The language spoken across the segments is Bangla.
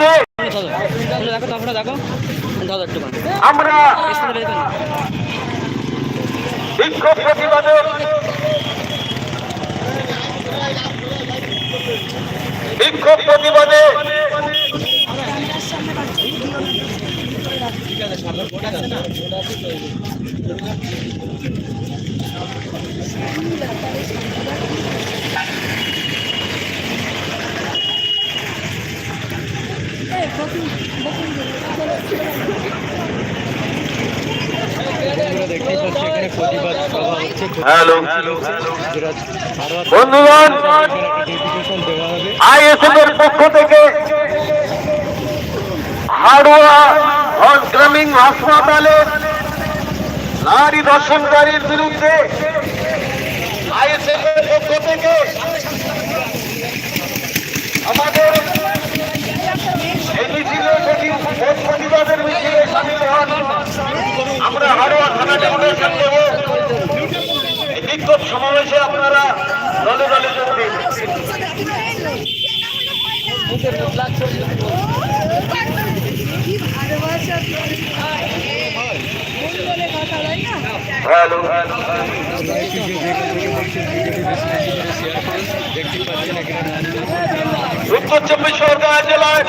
বিরুদ্ধে দেখো তারপরে দেখো দাও একটু আমরা বিক্ষোভ প্রতিবাদে বিক্ষোভ প্রতিবাদে হ্যালো। এর পক্ষ থেকে হাড়ুয়া গ্রামীণ হাসপাতালে নারী দর্শনকারীর বিরুদ্ধে আইএসএফ এর পক্ষ থেকে আমাদের এই মিছিলে যদি মিছিলে সামিল হন আমরা হাড়ুয়া থানা ডেপুটেশন দেব। বিক্ষোভ সমাবেশে আপনারা দলে দলে যোগ দিন। হ্যালো। উত্তর চব্বিশ পরগনা জেলার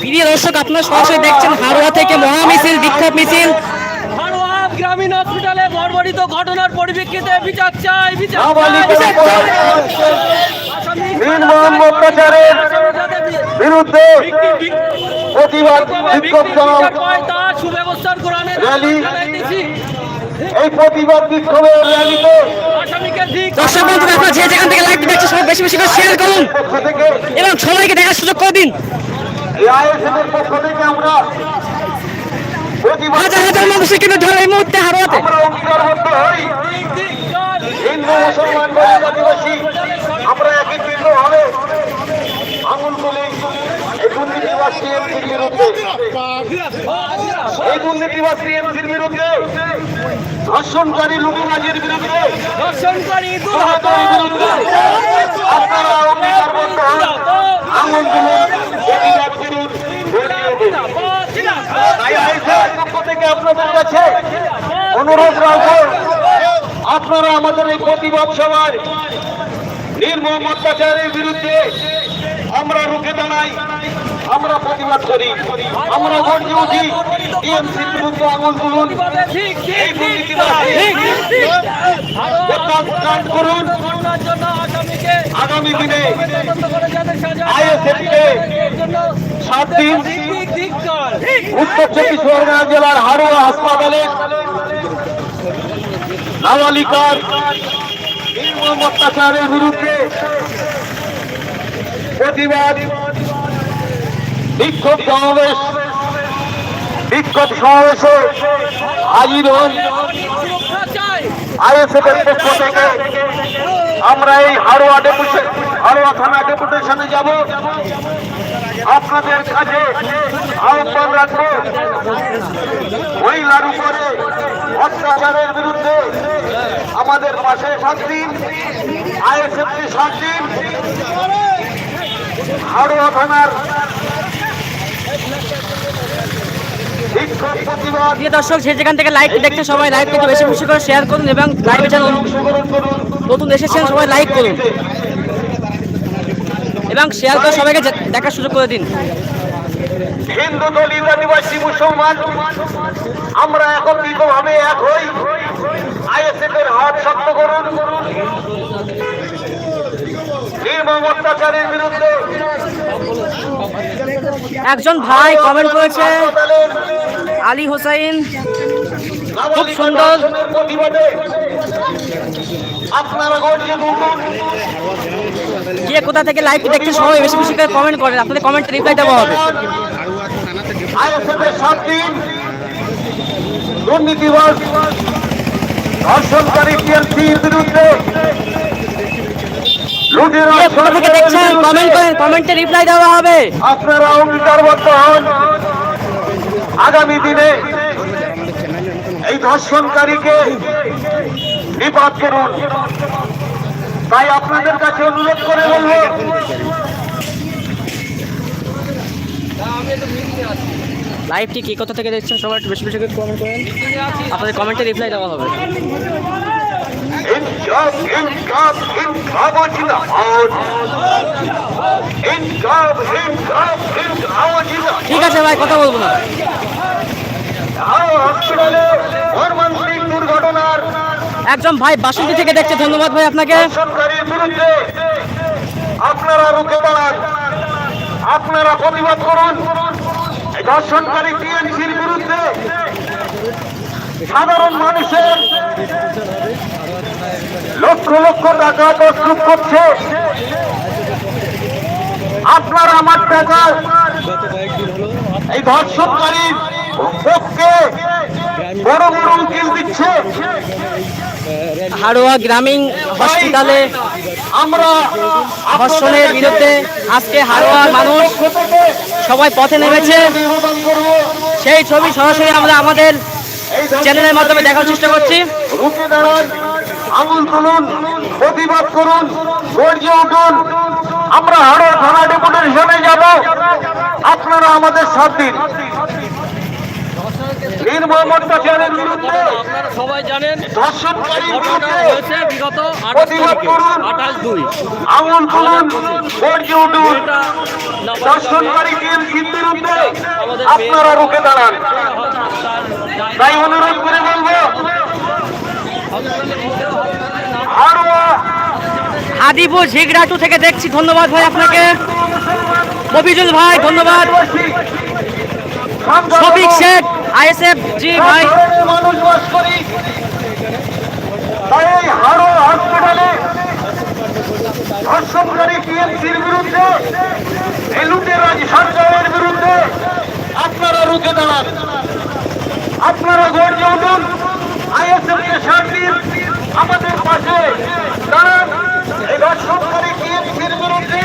প্রিয় দর্শক আপনারা সরাসরি দেখছেন হারোয়া থেকে মহা মিছিল বিক্ষোভ মিছিল। গ্রামীণ হসপিটালে বর্বরিত ঘটনার পরিপ্রেক্ষিতে বিচার চাই বিচার বিরুদ্ধে প্রতিবাদ বিক্ষোভ জানাও তার সুব্যবস্থার কোরআনে র্যালি। জানাইতেছি এই প্রতিবাদ বিক্ষোভের র্যালিতে দর্শক বন্ধুরা আপনারা যে যেখান থেকে লাইভ দেখছেন সবাই বেশি বেশি করে শেয়ার করুন। এবং সবাইকে দেখার সুযোগ করে দিন। আইএসএফ পক্ষ থেকে আমরা হাজার হাজার মানুষের কিন্তু ধরে এই মুহূর্তে হারোয়াতে। আমরা অঙ্গীকারবদ্ধ হই। হিন্দু মুসলমান আদিবাসী আমরা একত্রিত হবে আঙুল তুলি সিএমসির বিরুদ্ধে। এই দুর্নীতিবাদ সিএমসির বিরুদ্ধে ধর্ষণকারী লুটুবাজির বিরুদ্ধে দর্শনকারী বিরুদ্ধে আপনারা অঙ্গীকারবদ্ধ হন। আঙুল তুলুন প্রতিবাদ করুন ভরিয়ে দিন। তাই আইসিআর পক্ষ থেকে আপনাদের কাছে অনুরোধ রাখব আপনারা আমাদের এই প্রতিবাদ সভায় নির্মম অত্যাচারের বিরুদ্ধে আমরা রুখে দাঁড়াই। আমরা প্রতিবাদ করি। আমরা গর্জে উঠি টিএমসির বিরুদ্ধে আঙুল তুলুন। এই করুন। আগামী দিনে সাত দিন উত্তর চব্বিশ পরগনা জেলার হারোয়া হাসপাতালে নাবালিকার নির্মম অত্যাচারের বিরুদ্ধে প্রতিবাদ বিক্ষোভ সমাবেশ, বিক্ষোভ সমাবেশে হাজির হন সুরক্ষা চাই আইএসএফ এর পক্ষ থেকে। আমরা এই হারোয়া ডেপুটেশন হারোয়া থানা ডেপুটেশনে যাব। আপনাদের কাছে আহ্বান রাখব, মহিলার উপরে অত্যাচারের বিরুদ্ধে আমাদের পাশে সাত দিন আইএসএফ সাত দিন হারোয়া থানার প্রিয় দর্শক, যে যেখান থেকে লাইভ দেখতে সবাই লাইভ থেকে বেশি বেশি করে শেয়ার করুন এবং লাইভে চ্যানেল নতুন এসেছেন, সবাই লাইক করুন। এবং শেয়ার করে সবাইকে দেখার সুযোগ করে দিন। হিন্দু দলিত আদিবাসী, মুসলমান, আমরা একত্রিত ভাবে এক হই। আইএসএফ এর হাত শক্ত করুন। নির্মম অত্যাচারের বিরুদ্ধে একজন ভাই কমেন্ট করেছে আলী হোসাইন, খুব সুন্দর। কে কোথা থেকে লাইভ দেখছেন সবাই বেশি বেশি করে কমেন্ট করেন, আপনাদের কমেন্ট রিপ্লাই দেওয়া হবে দুর্নীতিবাদ ধর্ষণকারী বিরুদ্ধে আগামী দিনে এই ধর্ষণকারীকে বিপাদ করুন। তাই আপনাদের কাছে অনুরোধ করে বলব লাইভটি কি কথা থেকে দেখছেন? সবাই বেশি বেশি কমেন্ট করেন। আপনাদের কমেন্টে রিপ্লাই দেওয়া হবে। ইনকাম ইনকাম ইনকাম জিন্দাবাদ ঠিক আছে ভাই, কথা বলব না। দুর্ঘটনার একজন ভাই, বাসন্তী থেকে দেখছে, ধন্যবাদ ভাই আপনাকে। আপনারা রুখে দাঁড়ান। আপনারা প্রতিবাদ করুন। এই ধর্ষণকারী টিএমসির বিরুদ্ধে সাধারণ মানুষের লক্ষ লক্ষ টাকা তসরুপ করছে। আপনারা আমার টাকা। এই ধর্ষণকারীর পক্ষে বড় বড় উকিল দিচ্ছে। হাড়োয়া গ্রামীণ হসপিটালে আমরা ধর্ষণের বিরুদ্ধে আজকে হাড়োয়ার মানুষ সবাই পথে নেমেছে। সেই ছবি সরাসরি আমরা আমাদের চ্যানেলের মাধ্যমে দেখার চেষ্টা করছি। আঙুল তুলুন প্রতিবাদ করুন গর্জে উঠুন। আমরা হাড়োয়া থানা ডেপুটেশনে যাব। আপনারা আমাদের সাথ দিন। বীর মোহাম্মদ কাসিয়ারের বিরুদ্ধে আপনারা সবাই জানেন ধর্ষণকারীর হয়েছে বিগত আঠাশ করুন। আঠাশ দুই। আঙুল তুলুন গর্জে উঠুন। এটা নাবালিকা ধর্ষণকারী টিএমসির বিরুদ্ধে আপনারা রুখে দাঁড়ান। তাই অনুরোধ করে বলব আদিপুর ঝিগড়াটু থেকে দেখছি। ধন্যবাদ ভাই আপনাকে। মফিজুল ভাই ধন্যবাদ। শেখ আইএসএফ জি ভাই ধরনের মানুষ বাস করি তাই এই হাড়ো হসপিটালে ধর্ষণকারী টিএমসির বিরুদ্ধে এই লুটেরাজ সরকারের বিরুদ্ধে আপনারা রুখে দাঁড়ান আপনারা গর্জে উঠুন আইএসএফ কে সাথ দিন আমাদের পাশে দাঁড়ান এই ধর্ষণকারী টিএমসির বিরুদ্ধে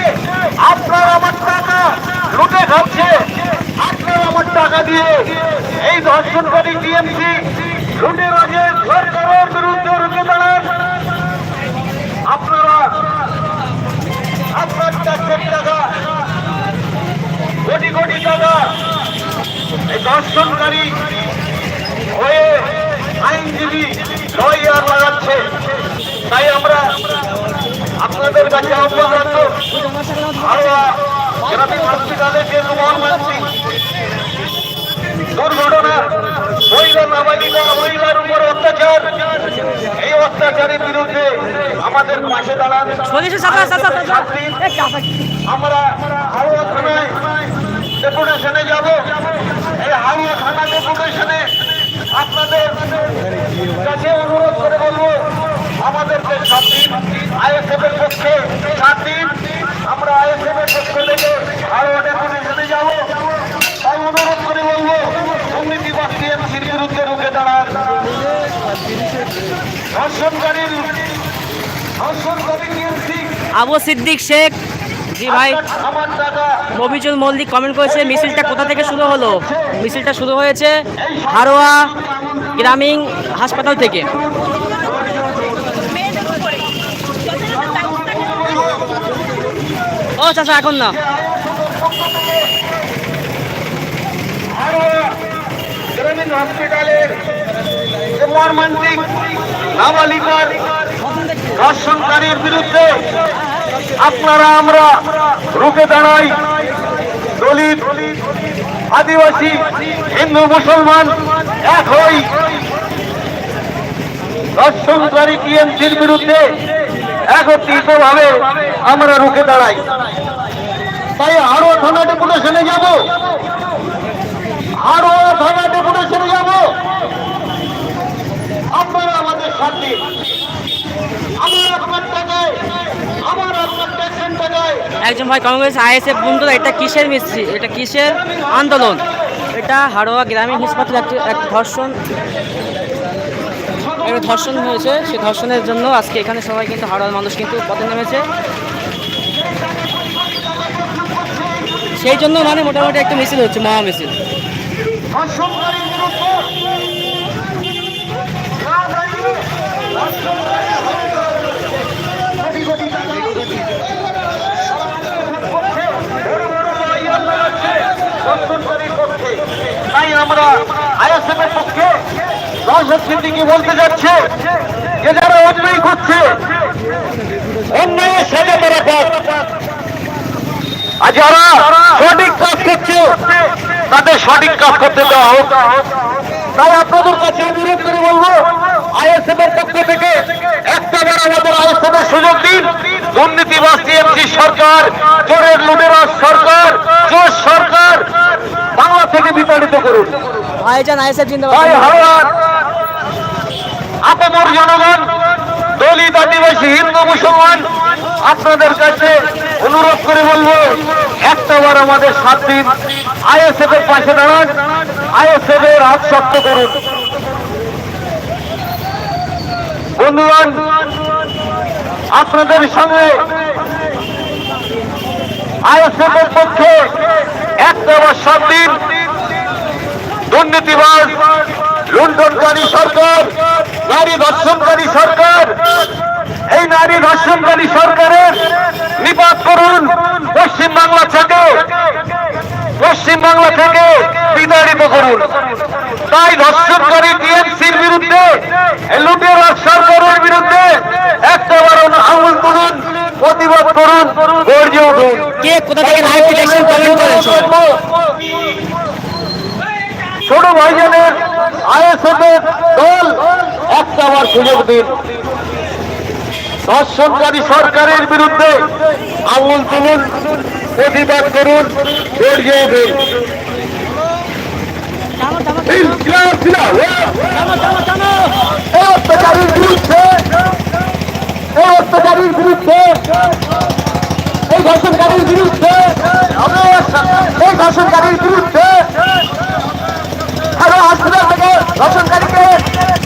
আপনার আমার টাকা লুটে খাচ্ছে আপনার আমার টাকা দিয়ে এই ধর্ষণকারী টিএমসি লুটে রাজে সরকারের বিরুদ্ধে রুখে দাঁড়ান আপনারা আপনার ট্যাক্সের টাকা কোটি কোটি টাকা ধর্ষণকারী হয়ে আইনজীবী লয়ার লাগাচ্ছে। তাই আমরা আপনাদের কাছে আহ্বান রাখব গ্রামীণ হসপিটালে যে মর্মান্তিক দুর্ঘটনা মহিলা নাবালিকা মহিলার উপর অত্যাচার এই অত্যাচারের বিরুদ্ধে আমাদের পাশে দাঁড়ান। আমরা আরও থানায় ডেপুটেশনে যাব। এই হাওড়া থানা ডেপুটেশনে আপনাদের কাছে অনুরোধ করে বলব আমাদেরকে সাত দিন আইএসএফ এর পক্ষে সাত দিন আমরা আইএসএফ এর পক্ষ থেকে হাওড়া ডেপুটেশনে যাব। তাই অনুরোধ করে বলব দুর্নীতিবাদ টিএমসির বিরুদ্ধে রুখে দাঁড়ান। ধর্ষণকারীর ধর্ষণকারী টিএমসি। আবু সিদ্দিক শেখ জি ভাই। আমার মফিজুল মল্লিক কমেন্ট করেছে, মিছিলটা কোথা থেকে শুরু হলো? মিছিলটা শুরু হয়েছে হারোয়া গ্রামীণ হাসপাতাল থেকে। ও চাচা, এখন না। আপনারা আমরা রুখে দাঁড়াই। দলিত, আদিবাসী, হিন্দু, মুসলমান, এক হই। ধর্ষণকারী টিএমসির বিরুদ্ধে একত্রিত ভাবে আমরা রুখে দাঁড়াই। তাই আরও থানা ডেপুটেশনে যাব। আরও থানা ডেপুটেশনে যাব। আপনারা আমাদের সাথে একজন ভাই করেছে আইএসএফ বন্ধুরা এটা কিসের মিস্ত্রি? এটা কিসের আন্দোলন? এটা হারোয়া গ্রামীণ হাসপাতালে একটি এক ধর্ষণ। একটা ধর্ষণ হয়েছে সেই ধর্ষণের জন্য আজকে এখানে সবাই কিন্তু হারোয়ার মানুষ কিন্তু পথে নেমেছে। সেই জন্য মানে মোটামুটি একটা মিছিল হচ্ছে মহা মিছিল ধর্ষণকারীর বিরুদ্ধে না দাঁড়িয়ে ধর্ষণকারীর কোটি কোটি টাকা পক্ষে বড় বড় লয়ার লাগাচ্ছে ধর্ষণকারীর পক্ষে তাই আমরা পক্ষে বলতে যাচ্ছে? যে যারা অন্যায় করছে? অন্যায়ের সাথে তারা আর যারা সঠিক কাজ করছে, তাদের সঠিক কাজ করতে দেওয়া হোক। তাই আপনাদের কাছে অনুরোধ করে বলব আইএসএফ এর পক্ষ থেকে একটা বার আমাদের এর সুযোগ দিন। দুর্নীতিবাস টিএমসি সরকার চোরের লুটেরাজ সরকার চোর সরকার বাংলা থেকে বিতাড়িত করুন। ভাইজান আইএসএফ জিন্দাবাদ। হাওড়ার আপামর জনগণ দলিত আদিবাসী হিন্দু মুসলমান আপনাদের কাছে অনুরোধ করে বলব, একটাবার আমাদের সাত দিন আইএসএফ এর পাশে দাঁড়ান, আইএসএফ এর হাত শক্ত করুন। বন্ধুগণ, আপনাদের সঙ্গে আইএসএফ এর পক্ষে একটাবার সাত দিন দুর্নীতিবাজ, লুণ্ঠনকারী সরকার, নারী ধর্ষণকারী সরকার, এই নারী ধর্ষণকারী সরকারের নিপাত করুন। পশ্চিম বাংলা থেকে। পশ্চিম বাংলা থেকে বিতাড়িত করুন। তাই ধর্ষণকারী টিএমসির বিরুদ্ধে এই লুটেরা সরকারের বিরুদ্ধে একটা বার আঙুল তুলুন প্রতিবাদ করুন গর্জে উঠুন কে কোথা থেকে লাইভ কমেন্ট করেছেন ছোট ভাইজানের আইএসএফ দল একটা আবার সুযোগ দিন। ধর্ষণকারী সরকারের বিরুদ্ধে আঙুল তুলুন প্রতিবাদ করুন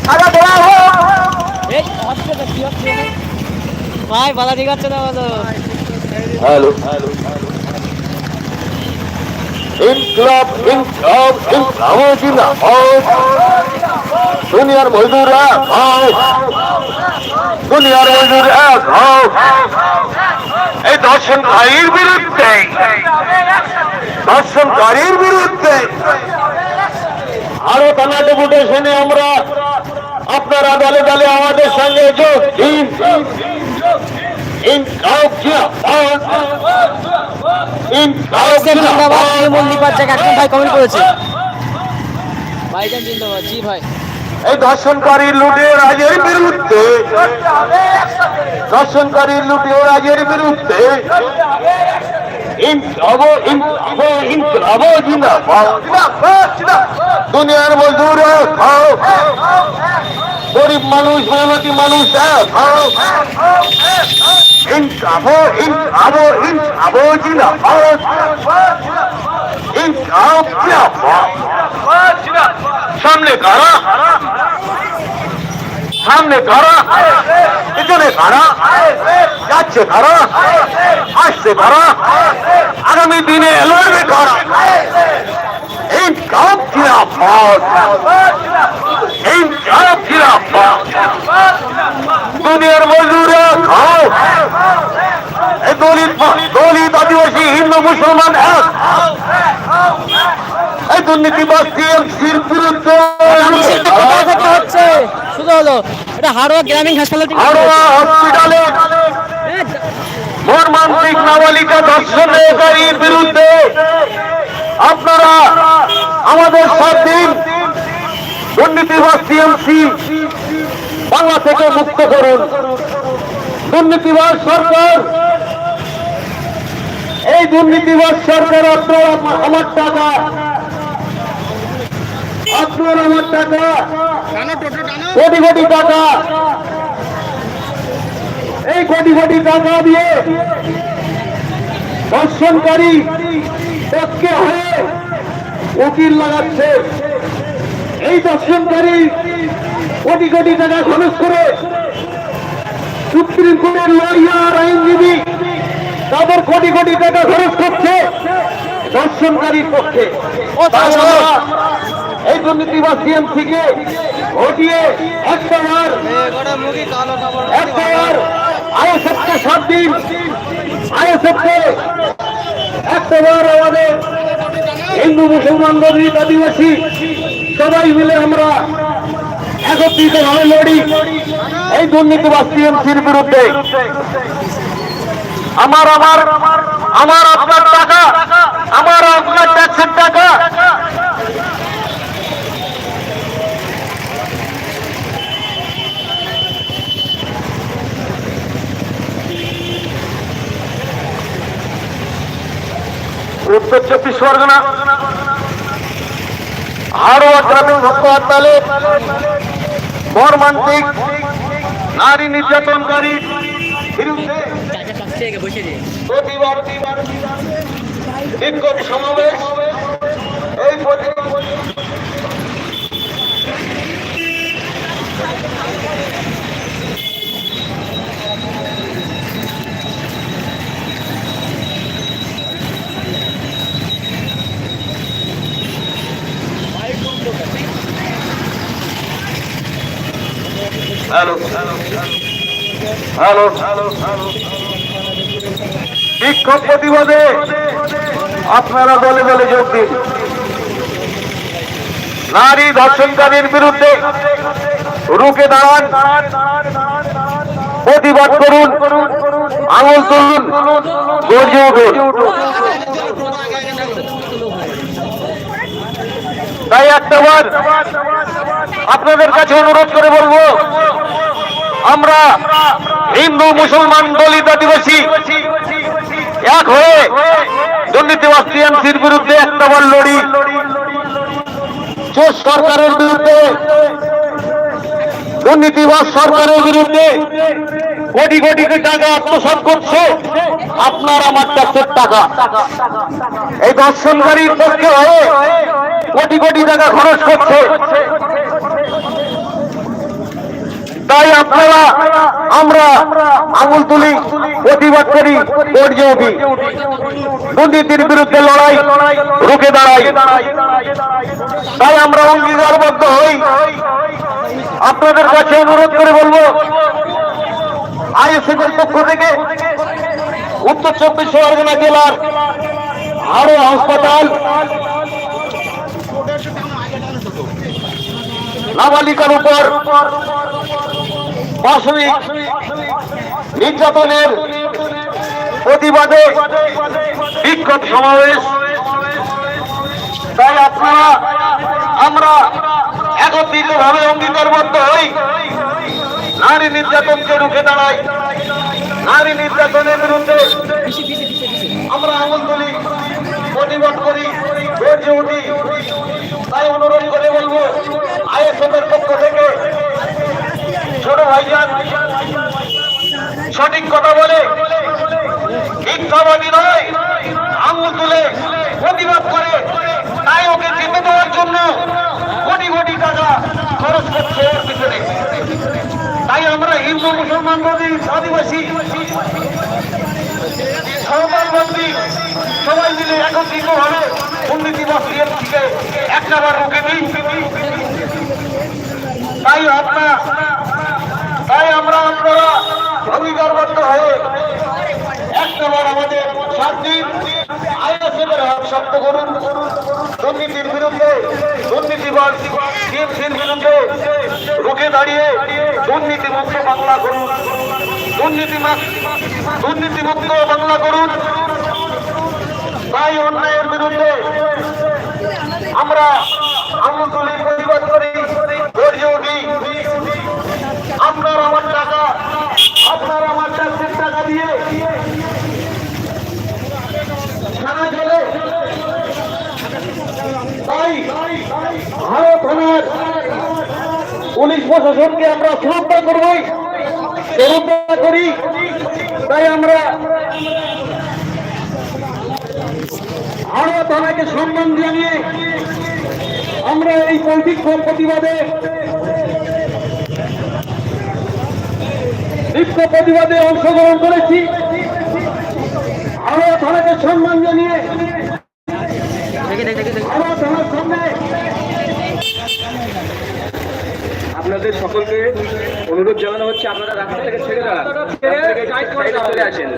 সাজা দেওয়া হোক এই হসপিটাল কি হচ্ছে ভাই বাধা ঠিক আছে না, বলো? হ্যালো। ইনকলাব ইনকলাব ইনকলাব। জিন্দাবাদ দুনিয়ার মজদুররা খাও দুনিয়ার মজদুররা খাও এই দর্শনকারীর বিরুদ্ধে। দর্শনকারীর বিরুদ্ধে। আরও থানা ডেপুটেশনে আমরা আপনারা দলে দলে আমাদের সঙ্গে যোগ দিন। এই ধর্ষণকারী লুটে রাজের বিরুদ্ধে ধর্ষণকারী লুটে রাজের বিরুদ্ধে দুনিয়ার মজদুর গরিব মানুষ মেহনতি মানুষ খাও ইনকলাব ইনকলাব ইনকলাব জিন্দাবাদ ইনকলাব জিন্দাবাদ সামনে কারা? সামনে কারা? পিছনে কারা? যাচ্ছে কারা? আসছে কারা? আগামী দিনে লড়বে কারা? এই কাপ জিরাফত এই কাপ জিরাফত দুনিয়ার মজুরা খাও। দলিত দলিত আদিবাসী হিন্দু মুসলমান এক। এই দুর্নীতিবাদ টিএমসির বিরুদ্ধে হচ্ছে। শুধু হলো এটা হাড়োয়া গ্রামীণ হাসপাতাল হারোয়া হসপিটালে মর্মান্তিক নাবালিকা ধর্ষণকারীর বিরুদ্ধে আপনারা আমাদের সাত দিন দুর্নীতিবাদ টিএমসি বাংলা থেকে মুক্ত করুন। দুর্নীতিবাদ সরকার এই দুর্নীতিবাদ সরকার আপনার আমার টাকা। আপনার আমার টাকা। কোটি কোটি টাকা। এই কোটি কোটি টাকা দিয়ে দর্শনকারী পক্ষে হয়ে উকিল লাগাচ্ছে। এই দর্শনকারী কোটি কোটি টাকা খরচ করে সুপ্রিম কোর্টের লয়ার আইনজীবী তাদের কোটি কোটি টাকা খরচ করছে দর্শনকারীর পক্ষে ও, তাই তাই শোনো। আমরা এই দুর্নীতিবাদ টিএমসিকে হটিয়ে একটাবার একটাবার আইএসএফকে সাত দিন আইএসএফকে একটাবার আমাদের হিন্দু মুসলমান দলিত আদিবাসী সবাই মিলে আমরা একত্রিত ভাবে লড়ি। এই দুর্নীতিবাদ টিএমসির বিরুদ্ধে। আমার আমার আমার আপনার টাকা, আমার আপনার ট্যাক্সের টাকা। উত্তর চব্বিশ পরগনা হাড়োয়া গ্রামীণ ভক্ত হরতালে মর্মান্তিক নারী নির্যাতনকারী বিরুদ্ধে প্রতিবাদ বিক্ষোভ সমাবেশ। এই প্রতিবাদ হ্যালো হ্যালো বিক্ষোভ প্রতিবাদে আপনারা দলে দলে যোগ দিন। নারী ধর্ষণকারীর বিরুদ্ধে রুখে দাঁড়ান। প্রতিবাদ করুন। আঙুল তুলুন। গর্জে তাই একটাবার আপনাদের কাছে অনুরোধ করে বলব, আমরা হিন্দু মুসলমান দলিত আদিবাসী এক হয়ে দুর্নীতিবাদ টিএমসির বিরুদ্ধে একটাবার লড়ি। চোর সরকারের বিরুদ্ধে দুর্নীতিবাদ সরকারের বিরুদ্ধে কোটি কোটি টাকা আত্মসাৎ করছে আপনার আমার ট্যাক্সের টাকা। এই দর্শনকারীর পক্ষে হয়ে কোটি কোটি টাকা খরচ করছে। তাই আপনারা আমরা আঙুল তুলি, প্রতিবাদ করি উঠি। দুর্নীতির বিরুদ্ধে লড়াই, রুখে দাঁড়াই। তাই আমরা অঙ্গীকারবদ্ধ হই। আপনাদের কাছে অনুরোধ করে বলব আইএসএফ এর পক্ষ থেকে উত্তর চব্বিশ পরগনা জেলার আরও হাসপাতাল, নাবালিকার উপর পাশবিক নির্যাতনের প্রতিবাদে বিক্ষোভ সমাবেশ। তাই আপনারা, আমরা একত্রিত ভাবে অঙ্গীকারবদ্ধ হই। নারী নির্যাতনকে রুখে দাঁড়াই। নারী নির্যাতনের বিরুদ্ধে আমরা আঙুল তুলি, প্রতিবাদ করি, গর্জে উঠি। তাই অনুরোধ করে বলব আইএসএফ পক্ষ থেকে ছোট ভাইজান। সঠিক কথা বলে। মিথ্যাবাদী নয়। আঙুল তুলে প্রতিবাদ করে। তাই ওকে জিতে দেওয়ার জন্য কোটি কোটি টাকা খরচ করছে ওর পিছনে। তাই আমরা হিন্দু, মুসলমান নদী আদিবাসী সরকারবন্দি সবাই মিলে একত্রিত ভাবে দুর্নীতিবাদ টিএমসিকে একটাবার রুখে দিই। তাই আপনার তাই আমরা আপনারা অঙ্গীকারবদ্ধ হয়ে একটাবার আমাদের দিন আইএসএফের হাত শক্ত করুন। দুর্নীতির বিরুদ্ধে দুর্নীতিবাদ টিএমসির বিরুদ্ধে রুখে দাঁড়িয়ে দুর্নীতি মুক্ত বাংলা করুন। দুর্নীতি দুর্নীতি মুক্ত বাংলা করুন। তাই অন্যায়ের বিরুদ্ধে আমরা আঙুল প্রতিবাদ করি গর্জে উঠি আপনার আমার টাকা, আপনার আমার ট্যাক্সের টাকা দিয়ে সারা চলে তাই ভারত থানার পুলিশ প্রশাসনকে আমরা শ্রদ্ধা করবই শ্রদ্ধা করি। তাই আমরা আরও থানাকে সম্মান জানিয়ে আমরা এই পৈতৃক প্রতিবাদে লিপ্ত প্রতিবাদে অংশগ্রহণ করেছি। আরও থানাকে সম্মান জানিয়ে আরও থানার সামনে আপনাদের সকলকে অনুরোধ জানানো হচ্ছে আপনারা রাস্তা থেকে ছেড়ে দাঁড়ান। চলে আসেন।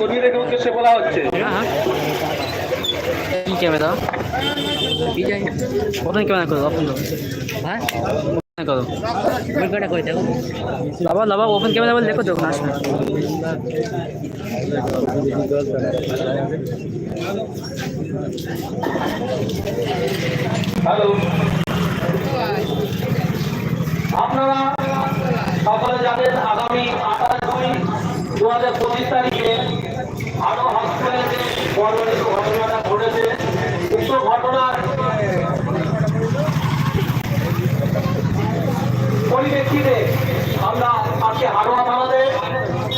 কর্মীদের উদ্দেশ্যে বলা হচ্ছে। ক্যামেরা ক্যামেরা করো হ্যাঁ? করো। বাবা বাবা ওপেন ক্যামেরা বলে দেখো যখন আসবে। হ্যালো আপনারা সকলে জানেন আগামী আঠাশ দুই দু হাজার পঁচিশ তারিখে আরও হসপিটালে যে বর্বরিত ঘটনাটা ঘটেছে। উক্ত ঘটনার পরিপ্রেক্ষিতে আমরা আজকে হারোয়া থানাতে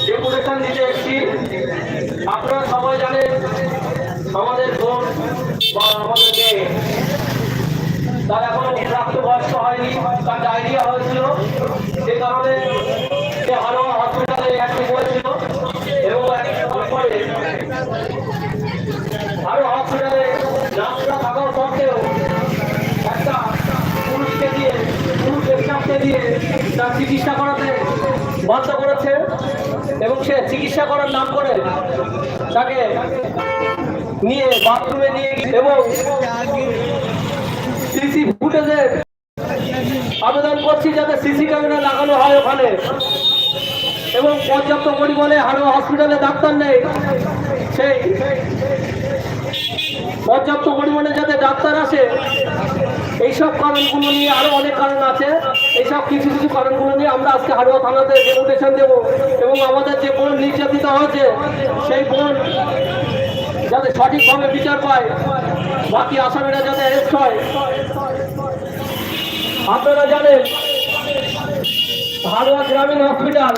ডেপুটেশন দিতে এসেছি। আপনারা সবাই জানেন আমাদের বোন বা আমাদের মেয়ে তার প্রাপ্তবয়স্ক হয়নি। তার ডায়রিয়া হয়েছিল কারণে সে তার চিকিৎসা করাতে বন্ধ করেছে এবং সে চিকিৎসা করার নাম করে তাকে নিয়ে বাথরুমে নিয়ে এবং সিসি ফুটেজের আবেদন করছি যাতে সিসি ক্যামেরা লাগানো হয় ওখানে। এবং পর্যাপ্ত পরিমাণে হাড়োয়া হসপিটালে ডাক্তার নেই। সেই পর্যাপ্ত পরিমাণে যাতে ডাক্তার আসে, এইসব কারণগুলো নিয়ে আরও অনেক কারণ আছে। এইসব কিছু কিছু কারণগুলো নিয়ে আমরা আজকে হাড়োয়া থানাতে ডেপুটেশন দেব এবং আমাদের যে বোন নির্যাতিত হয়েছে, সেই বোন যাতে সঠিকভাবে বিচার পায়। বাকি আসামিরা যাতে অ্যারেস্ট হয়। আপনারা জানেন হারোয়া গ্রামীণ হসপিটাল